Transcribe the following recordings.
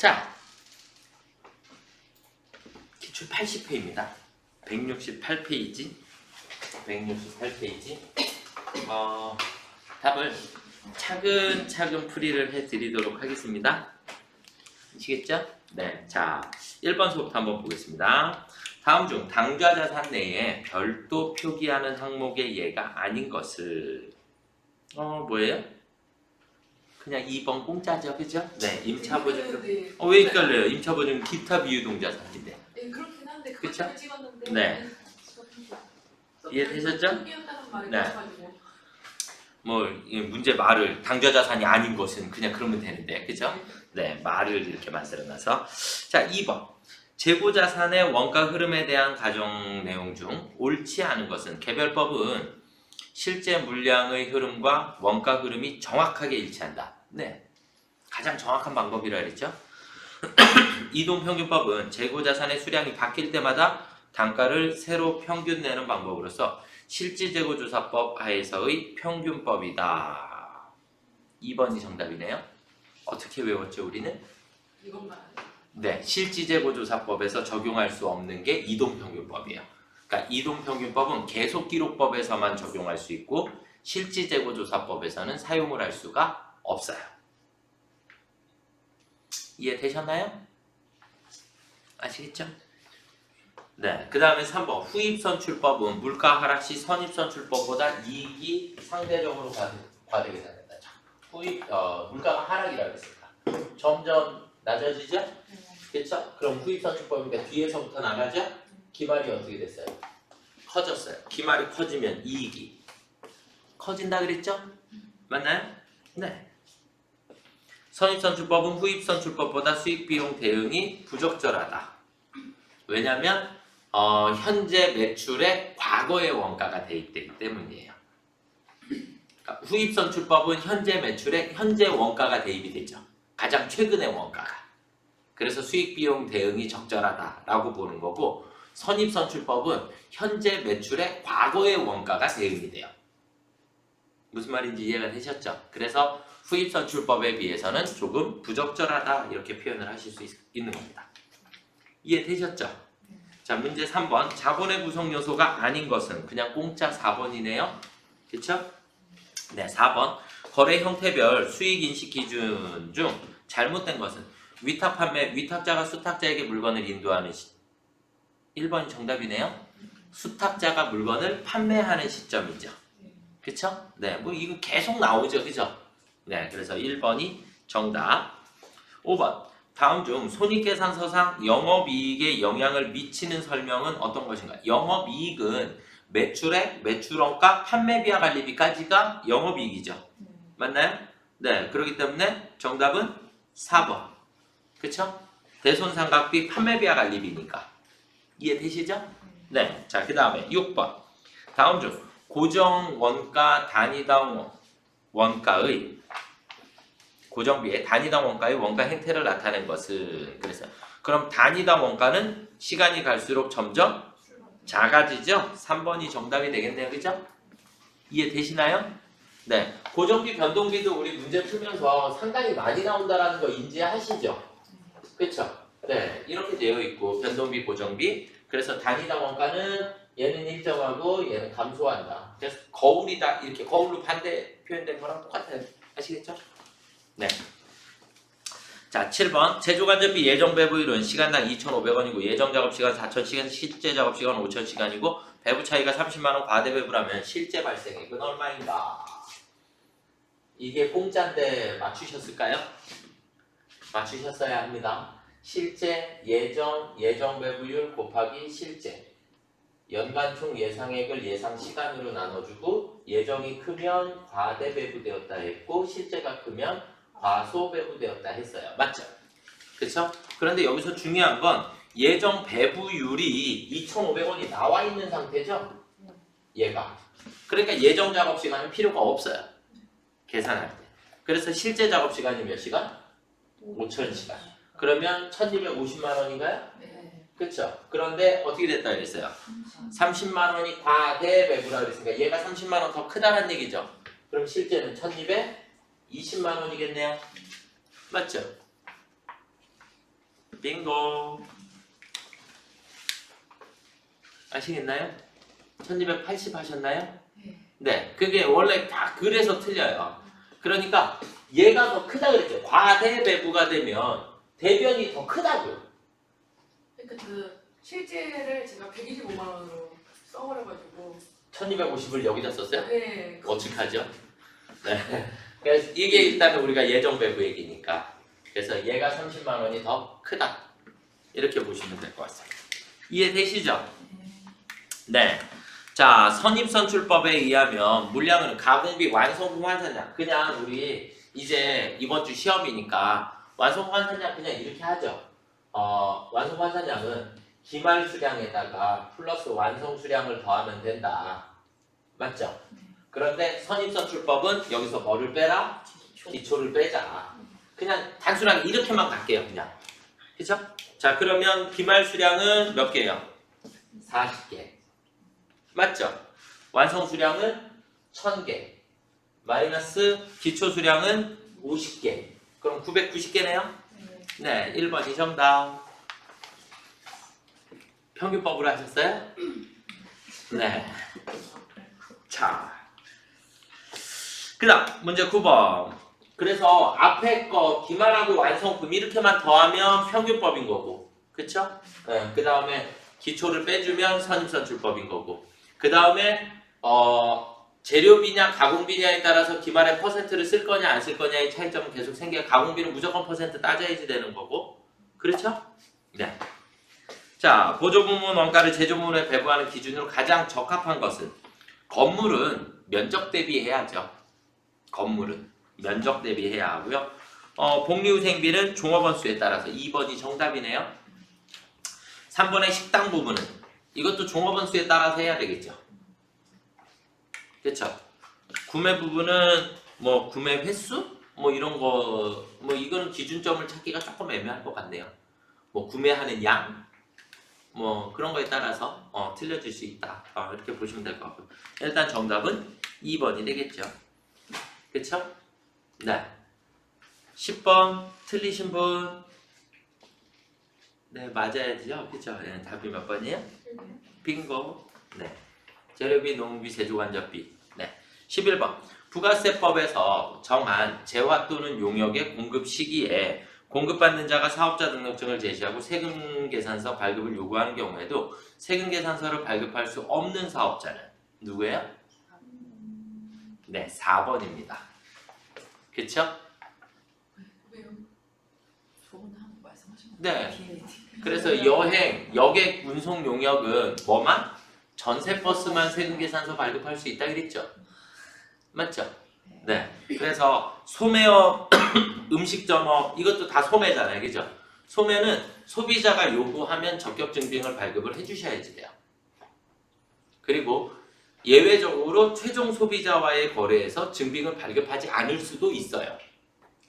자, 기출 80회입니다. 168페이지. 168페이지. 어, 답을 차근차근 풀이를 해드리도록 하겠습니다. 아시겠죠? 네. 자, 1번서부터 한번 보겠습니다. 다음 중 당좌 자산 내에 별도 표기하는 항목의 예가 아닌 것을 어 뭐예요? 그냥 2번 공짜죠, 그죠? 네, 임차 보증금. 네. 어, 왜 헷갈려요? 임차 보증 기타 비유 동자산인데. 네, 그렇긴 한데? 그걸 찍었는데. 네. 이해되셨죠? 포기한다는 말이 네. 뭐이 문제 말을 당좌 자산이 아닌 것은 그냥 그러면 되는데, 그죠? 네, 말을 이렇게 만들어놔서 자 2번 재고 자산의 원가 흐름에 대한 가정 내용 중 옳지 않은 것은 개별법은 실제 물량의 흐름과 원가 흐름이 정확하게 일치한다. 네, 가장 정확한 방법이라 그랬죠. 이동평균법은 재고자산의 수량이 바뀔 때마다 단가를 새로 평균 내는 방법으로서 실질재고조사법 하에서의 평균법이다. 2번이 정답이네요. 어떻게 외웠죠, 우리는? 이것만. 네, 실지재고조사법에서 적용할 수 없는 게 이동평균법이에요. 그러니까 이동평균법은 계속기록법에서만 적용할 수 있고 실지재고조사법에서는 사용을 할 수가 없어요. 이해되셨나요? 아시겠죠? 네, 그 다음에 3번 후입선출법은 물가 하락 시 선입선출법보다 이익이 상대적으로 과대, 과대가 된다. 후입 어, 물가가 하락이라고 했습니다. 점점 낮아지죠? 그렇죠? 그럼 후입선출법이니까 뒤에서부터 나가죠? 기말이 어떻게 됐어요? 커졌어요. 기말이 커지면 이익이 커진다 그랬죠? 맞나요? 네. 선입선출법은 후입선출법보다 수익비용 대응이 부적절하다. 왜냐하면 어, 현재 매출의 과거의 원가가 대입되기 때문이에요. 그러니까 후입선출법은 현재 매출에 현재 원가가 대입이 되죠. 가장 최근의 원가가. 그래서 수익비용 대응이 적절하다라고 보는 거고 선입선출법은 현재 매출의 과거의 원가가 대응이 돼요. 무슨 말인지 이해가 되셨죠? 그래서 후입선출법에 비해서는 조금 부적절하다 이렇게 표현을 하실 수 있, 있는 겁니다. 이해되셨죠? 자 문제 3번 자본의 구성 요소가 아닌 것은 그냥 공짜 4번이네요. 그렇죠? 네 4번 거래 형태별 수익 인식 기준 중 잘못된 것은 위탁 판매 위탁자가 수탁자에게 물건을 인도하는 시 1번이 정답이네요. 수탁자가 물건을 판매하는 시점이죠. 그쵸? 네, 뭐 이거 계속 나오죠, 그죠? 네, 그래서 1번이 정답. 5번. 다음 중 손익계산서상 영업이익에 영향을 미치는 설명은 어떤 것인가? 영업이익은 매출액, 매출원가, 판매비와 관리비까지가 영업이익이죠. 맞나요? 네, 그렇기 때문에 정답은 4번. 그쵸? 대손상각비, 판매비와 관리비니까. 이해되시죠? 네, 자, 그 다음에 6번. 다음 중 고정 원가 단위당 원가의 고정비의 단위당 원가의 원가 행태를 나타낸 것은 그래서 그럼 단위당 원가는 시간이 갈수록 점점 작아지죠? 3번이 정답이 되겠네요. 그죠? 이해되시나요? 네. 고정비 변동비도 우리 문제 풀면서 상당히 많이 나온다라는 거 인지하시죠? 그렇죠? 네. 이렇게 되어 있고 변동비, 고정비. 그래서 단위당 원가는 얘는 일정하고 얘는 감소한다. 그래서 거울이다. 이렇게 거울로 반대 표현된 거랑 똑같아요. 아시겠죠? 네. 자, 7번. 제조간접비 예정 배부율은 시간당 2,500원이고 예정 작업 시간 4,000시간, 실제 작업 시간 5,000시간이고 배부 차이가 30만 원 과대 배부라면 실제 발생액은 얼마인가? 이게 공짜인데 맞추셨을까요? 맞추셨어야 합니다. 실제 예정 예정 배부율 곱하기 실제 연간 총 예상액을 예상 시간으로 나눠주고 예정이 크면 과대 배부되었다 했고 실제가 크면 과소 배부되었다 했어요. 맞죠? 그렇죠? 그런데 여기서 중요한 건 예정 배부율이 2,500원이 나와 있는 상태죠? 얘가. 그러니까 예정 작업 시간은 필요가 없어요. 계산할 때. 그래서 실제 작업 시간이 몇 시간? 5,000시간. 그러면 1,250만 원인가요? 네. 그렇죠. 그런데 어떻게 됐다 그랬어요? 30만 원이 과대 배부라 그랬으니까 얘가 30만 원 더 크다는 얘기죠. 그럼 실제는 1,220만 원이겠네요. 맞죠? 빙고. 아시겠나요? 1280 하셨나요? 네. 네, 그게 원래 다 그래서 틀려요. 그러니까 얘가 더 크다 그랬죠. 과대배부가 되면 대변이 더 크다고요. 그러니까 그 실제를 제가 125만 원으로 써버려가지고 1250을 여기다 썼어요? 네. 어떡하죠? 네. 그래서 이게 일단 우리가 예정 배부 얘기니까. 그래서 얘가 30만 원이 더 크다. 이렇게 보시면 될 것 같습니다. 이해되시죠? 네. 자, 선입선출법에 의하면 물량은 가공비 완성품 환산량. 그냥 우리 이제 이번 주 시험이니까 완성 환산량 그냥 이렇게 하죠. 어, 완성 환산량은 기말 수량에다가 플러스 완성 수량을 더하면 된다. 맞죠? 그런데 선입선출법은 여기서 뭐를 빼라? 기초를 빼자. 그냥 단순하게 이렇게만 갈게요, 그냥. 그쵸? 자, 그러면 기말 수량은 몇 개예요? 40개. 맞죠? 완성 수량은 1000개. 마이너스 기초 수량은 50개. 그럼 990개네요? 네. 네, 1번이 정답. 평균법으로 하셨어요? 네. 자. 그 다음, 문제 9번. 그래서 앞에 거 기말하고 완성품 이렇게만 더하면 평균법인 거고. 그쵸? 네, 그 다음에 기초를 빼주면 선입선출법인 거고. 그 다음에, 어, 재료비냐 가공비냐에 따라서 기말의 퍼센트를 쓸 거냐 안 쓸 거냐의 차이점은 계속 생겨요. 가공비는 무조건 퍼센트 따져야지 되는 거고. 그렇죠? 네. 자, 보조부문 원가를 제조부문에 배부하는 기준으로 가장 적합한 것은 건물은 면적 대비해야죠. 건물은 면적 대비해야 하고요. 어, 복리후생비는 종업원 수에 따라서 2번이 정답이네요. 3번의 식당 부분은 이것도 종업원 수에 따라서 해야 되겠죠. 그렇죠? 구매 부분은 뭐 구매 횟수 뭐 이런 거 뭐 이거는 기준점을 찾기가 조금 애매할 것 같네요. 뭐 구매하는 양 뭐 그런 거에 따라서 어, 틀려질 수 있다. 어, 이렇게 보시면 될 것 같고요. 일단 정답은 2번이 되겠죠. 그쵸? 네. 10번 틀리신 분? 네, 맞아야죠. 그쵸? 네, 답이 몇 번이에요? 빙고. 네. 재료비, 농비, 제조간접비. 네. 11번. 부가세법에서 정한 재화 또는 용역의 공급 시기에 공급받는 자가 사업자 등록증을 제시하고 세금 계산서 발급을 요구하는 경우에도 세금 계산서를 발급할 수 없는 사업자는 누구예요? 네, 4번입니다. 그쵸? 네. 그래서 여행, 여객 운송 용역은 뭐만? 전세 버스만 세금 계산서 발급할 수 있다 그랬죠? 맞죠? 네. 그래서 소매업, 음식점업 이것도 다 소매잖아요, 그죠? 소매는 소비자가 요구하면 적격 증빙을 발급을 해 주셔야지 돼요. 그리고 예외적으로 최종 소비자와의 거래에서 증빙을 발급하지 않을 수도 있어요.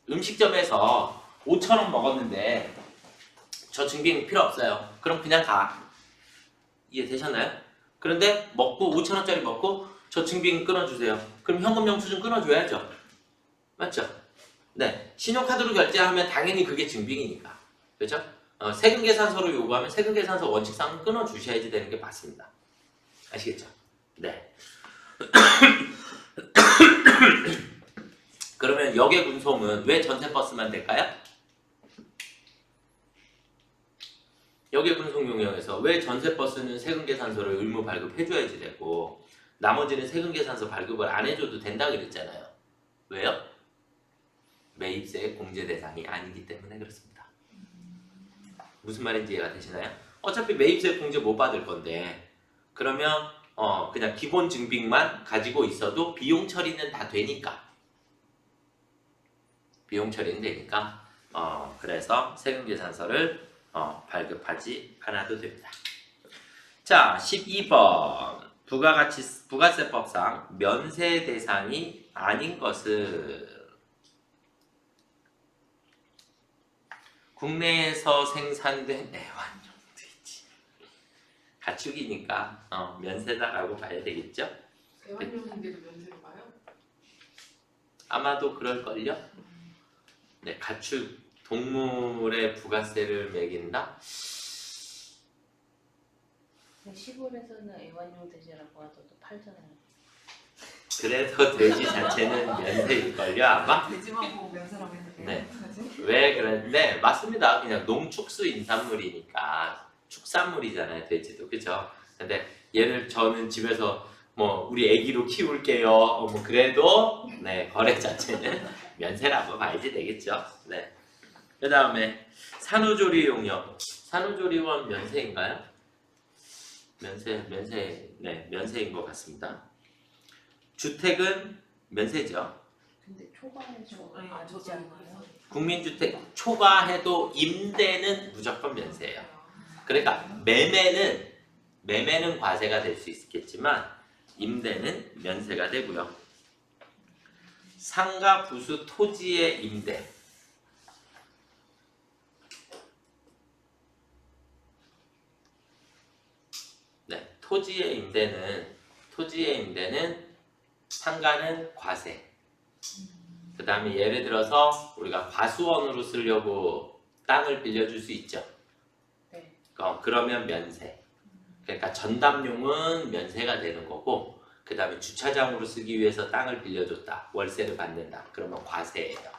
음식점에서 5천 원 먹었는데 저 증빙 필요 없어요. 그럼 그냥 가. 이해되셨나요? 그런데 먹고 5천 원짜리 먹고 저 증빙 끊어주세요. 그럼 현금 영수증 끊어줘야죠. 맞죠? 네. 신용카드로 결제하면 당연히 그게 증빙이니까. 그렇죠? 어, 세금 계산서로 요구하면 세금 계산서 원칙상 끊어주셔야지 되는 게 맞습니다. 아시겠죠? 네. 그러면 역의 운송은 왜 전세버스만 될까요? 역의 운송 용역에서 왜 전세버스는 세금 계산서를 의무 발급해줘야지 되고 나머지는 세금 계산서 발급을 안 해줘도 된다 그랬잖아요. 왜요? 매입세 공제 대상이 아니기 때문에 그렇습니다. 무슨 말인지 이해가 되시나요? 어차피 매입세 공제 못 받을 건데 그러면 어 그냥 기본 증빙만 가지고 있어도 비용 처리는 다 되니까 비용 처리는 되니까 어 그래서 세금 계산서를 어, 발급하지 않아도 됩니다. 자, 12번 부가가치 부가세법상 면세 대상이 아닌 것은 국내에서 생산된 애완용들이지 가축이니까 어, 면세다라고 봐야 되겠죠? 대환용인데도 면세로 가요? 아마도 그럴걸요? 네, 가축 동물의 부가세를 매긴다? 시골에서는 애완용 돼지라고 하더라도 팔잖아요. 그래서 돼지 자체는 면세일걸요 아마? 돼지만 보고 면세라고 했는데. 네. 왜 그랬는데 맞습니다. 그냥 농축수 인산물이니까 축산물이잖아요 돼지도 그죠? 근데 얘를 저는 집에서 뭐 우리 애기로 키울게요. 어, 뭐 그래도 네 거래 자체는 면세라고 봐야지 되겠죠. 네. 그 다음에 산후조리 용역 산후조리원 면세인가요? 면세 면세 네 면세인 것 같습니다. 주택은 면세죠. 근데 아니지 저도 않나요? 국민주택 초과해도 임대는 무조건 면세예요. 그러니까 매매는 매매는 과세가 될 수 있겠지만 임대는 면세가 되고요. 상가 부수 토지의 임대. 네, 토지의 임대는 토지의 임대는 상가는 과세. 그 다음에 예를 들어서 우리가 과수원으로 쓰려고 땅을 빌려줄 수 있죠. 네. 어, 그러면 면세. 그러니까 전담용은 면세가 되는 거고, 그 다음에 주차장으로 쓰기 위해서 땅을 빌려줬다. 월세를 받는다. 그러면 과세예요.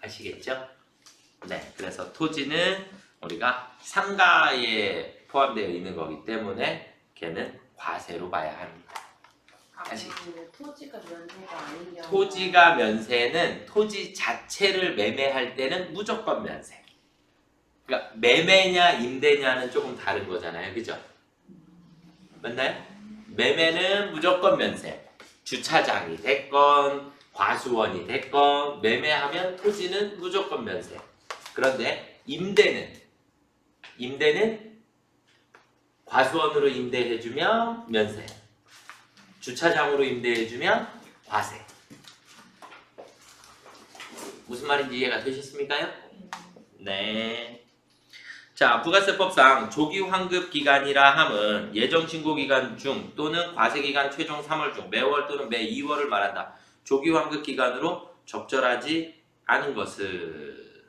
아시겠죠? 네. 그래서 토지는 우리가 상가에 포함되어 있는 거기 때문에 걔는 과세로 봐야 합니다. 다시. 토지가 면세가 아닌 경우 토지가 면세는 토지 자체를 매매할 때는 무조건 면세. 그러니까 매매냐 임대냐는 조금 다른 거잖아요. 그죠? 맞나요? 매매는 무조건 면세. 주차장이 됐건 과수원이 됐건 매매하면 토지는 무조건 면세. 그런데 임대는 임대는 과수원으로 임대해주면 면세. 주차장으로 임대해주면 과세. 무슨 말인지 이해가 되셨습니까요? 네. 자, 부가세법상 조기 환급 기간이라 함은 예정 신고 기간 중 또는 과세 기간 최종 3월 중 매월 또는 매 2월을 말한다. 조기 환급 기간으로 적절하지 않은 것을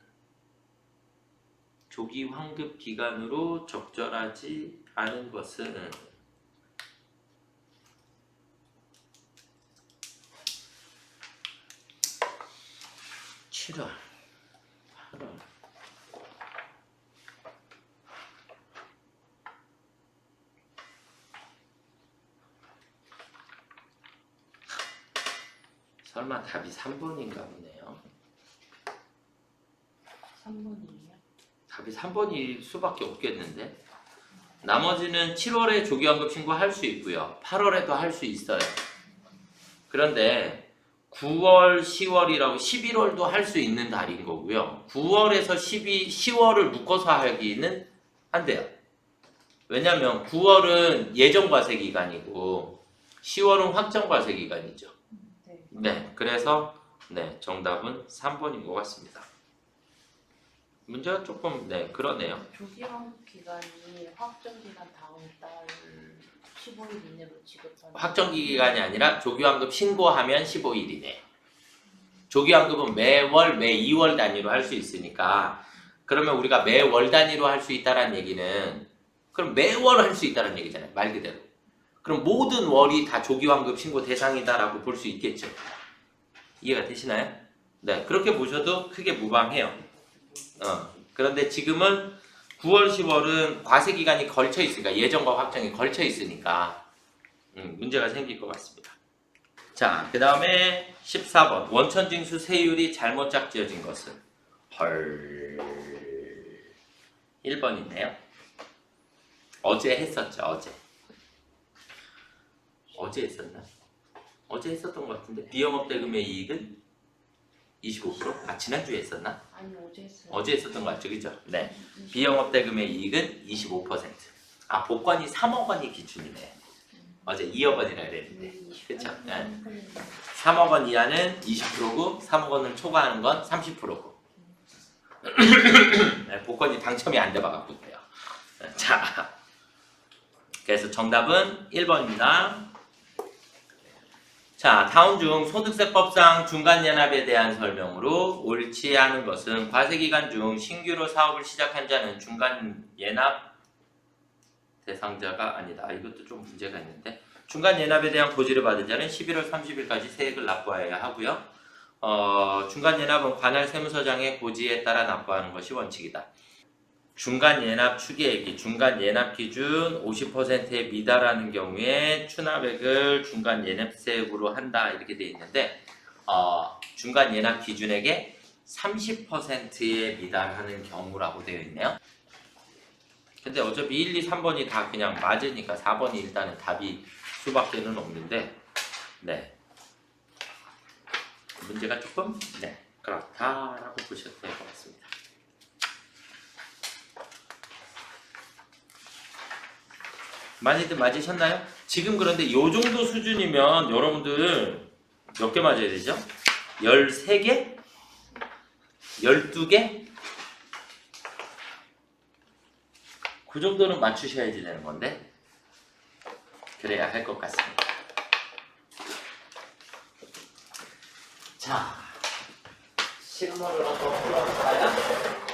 조기 환급 기간으로 적절하지 않은 것은 7월, 8월. 설마 답이 3번인가 보네요. 3번이에요. 답이 3번일 수밖에 없겠는데. 나머지는 7월에 조기환급 신고할 수 있고요. 8월에도 할 수 있어요. 그런데 9월, 10월이라고 11월도 할 수 있는 달인 거고요. 9월에서 12, 10월을 묶어서 하기는 안 돼요. 왜냐면 9월은 예정 과세 기간이고 10월은 확정 과세 기간이죠. 네. 네, 그래서 네 정답은 3번인 것 같습니다. 문제가 조금 네 그러네요. 조기 환급 기간이 확정 기간 다음 달 15일 이내로 지급하는 확정 기간이 아니라 조기환급 신고하면 15일이네. 조기환급은 매월 매 2월 단위로 할 수 있으니까 그러면 우리가 매월 단위로 할 수 있다는 얘기는 그럼 매월 할 수 있다는 얘기잖아요. 말 그대로. 그럼 모든 월이 다 조기환급 신고 대상이다라고 볼 수 있겠죠. 이해가 되시나요? 네, 그렇게 보셔도 크게 무방해요. 어, 그런데 지금은 9월, 10월은 과세 기간이 걸쳐 있으니까 예정과 확정이 걸쳐 있으니까 음, 문제가 생길 것 같습니다. 자, 그 다음에 14번 원천징수 세율이 잘못 짝지어진 것은 헐 1번이네요. 어제 했었죠, 어제. 어제 했었나? 어제 했었던 것 같은데 비영업 대금의 이익은 25%? 아 지난주에 했었나? 아니 어제 했어요. 어제 했었던 것 같죠, 그죠? 네. 비영업 대금의 이익은 25%. 아 복권이 3억 원이 기준이네. 어제 2억 원이라 그랬는데 그쵸? 네. 3억 원 이하는 20%고 3억 원을 초과하는 건 30%고. 네, 복권이 당첨이 안 돼봐갖고 그래요. 네, 자, 그래서 정답은 1번입니다. 자, 다음 중 소득세법상 중간연합에 대한 설명으로 옳지 않은 것은 과세기간 중 신규로 사업을 시작한 자는 중간연합 대상자가 아니다. 이것도 좀 문제가 있는데 중간연합에 대한 고지를 받은 자는 11월 30일까지 세액을 납부해야 하고요. 어, 중간연합은 관할 세무서장의 고지에 따라 납부하는 것이 원칙이다. 중간연합 추계액이 중간연합 기준 50%에 미달하는 경우에 추납액을 중간연합세액으로 한다 이렇게 되어 있는데 어, 중간연합 기준액의 30%에 미달하는 경우라고 되어 있네요. 근데 어차피 1, 2, 3번이 다 그냥 맞으니까 4번이 일단은 답이 수밖에는 없는데 네 문제가 조금 네 그렇다라고 보셔도 될것 같습니다. 많이들 맞으셨나요? 지금 그런데 요 정도 수준이면 여러분들 몇 개 맞아야 되죠? 13개? 12개? 그 정도는 맞추셔야지 되는 건데 그래야 할 것 같습니다. 자, 실물을 한번 풀어볼까요?